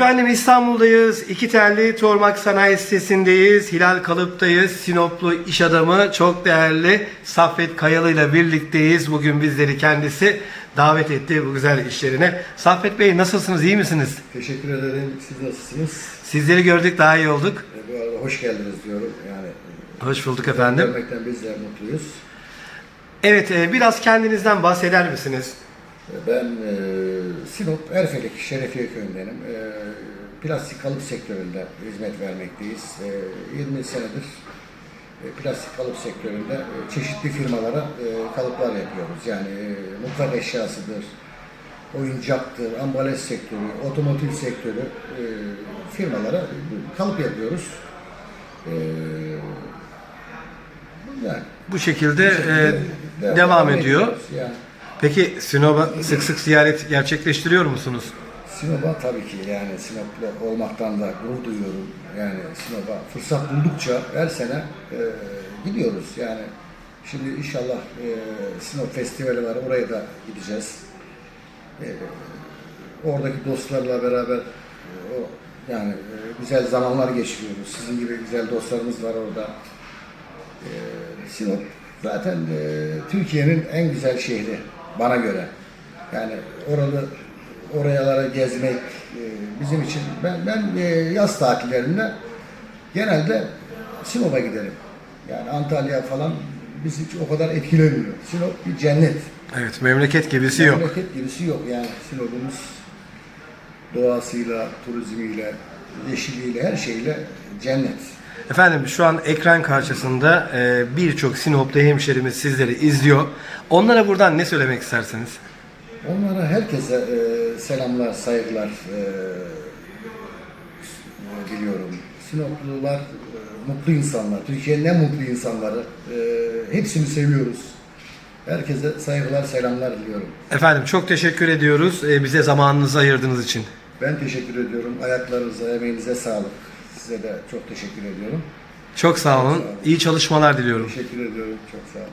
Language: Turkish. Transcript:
Efendim İstanbul'dayız. İki telli Tormak Sanayi Sitesi'ndeyiz. Hilal Kalıp'tayız. Sinoplu iş adamı çok değerli Saffet Kayalı ile birlikteyiz. Bugün bizleri kendisi davet etti bu güzel işlerine. Saffet Bey nasılsınız? iyi misiniz? Teşekkür ederim. Siz nasılsınız? Sizleri gördük daha iyi olduk. E, Bu arada hoş geldiniz diyorum. Yani Hoş bulduk efendim. görmekten biz de mutluyuz. Evet e, biraz kendinizden bahseder misiniz? E, Ben e, Sinop Erfelek Şerefiye köyündenim. E, plastik kalıp sektöründe hizmet vermekteyiz. E, 20 senedir e, plastik kalıp sektöründe e, çeşitli firmalara e, kalıplar yapıyoruz. Yani e, mutfak eşyasıdır, oyuncaktır, ambalaj sektörü, otomotiv sektörü e, firmalara kalıp yapıyoruz. E, yani Bu şekilde e, de- devam ediyor. Yani Peki Sinop'a sık sık ziyaret gerçekleştiriyor musunuz? Sinop'a tabii ki yani Sinop'lu olmaktan da gurur duyuyorum. Yani Sinop'a fırsat buldukça her sene e, gidiyoruz. Yani şimdi inşallah e, Sinop Festivali var oraya da gideceğiz. E, oradaki dostlarla beraber e, o yani e, güzel zamanlar geçiriyoruz. Sizin gibi güzel dostlarımız var orada. E, Sinop zaten e, Türkiye'nin en güzel şehri bana göre. Yani oralı orayalara gezmek e, bizim için ben ben e, yaz tatillerinde genelde Sinop'a giderim. Yani Antalya falan bizi hiç o kadar etkilemiyor. Sinop bir cennet. Evet memleket gibisi yok. Memleket gibisi yok yani Sinop'umuz doğasıyla, turizmiyle, yeşiliyle, her şeyle cennet. Efendim şu an ekran karşısında e, birçok Sinop'ta hemşerimiz sizleri izliyor. Onlara buradan ne söylemek istersiniz? Onlara herkese e, selamlar, saygılar e, diliyorum. Sinoplular e, mutlu insanlar. Türkiye'nin en mutlu insanları. E, hepsini seviyoruz. Herkese saygılar, selamlar diliyorum. Efendim çok teşekkür ediyoruz e, bize zamanınızı ayırdığınız için. Ben teşekkür ediyorum. Ayaklarınıza, emeğinize sağlık. Size de çok teşekkür ediyorum. Çok sağ olun. İyi çalışmalar diliyorum. Teşekkür ediyorum. Çok sağ olun.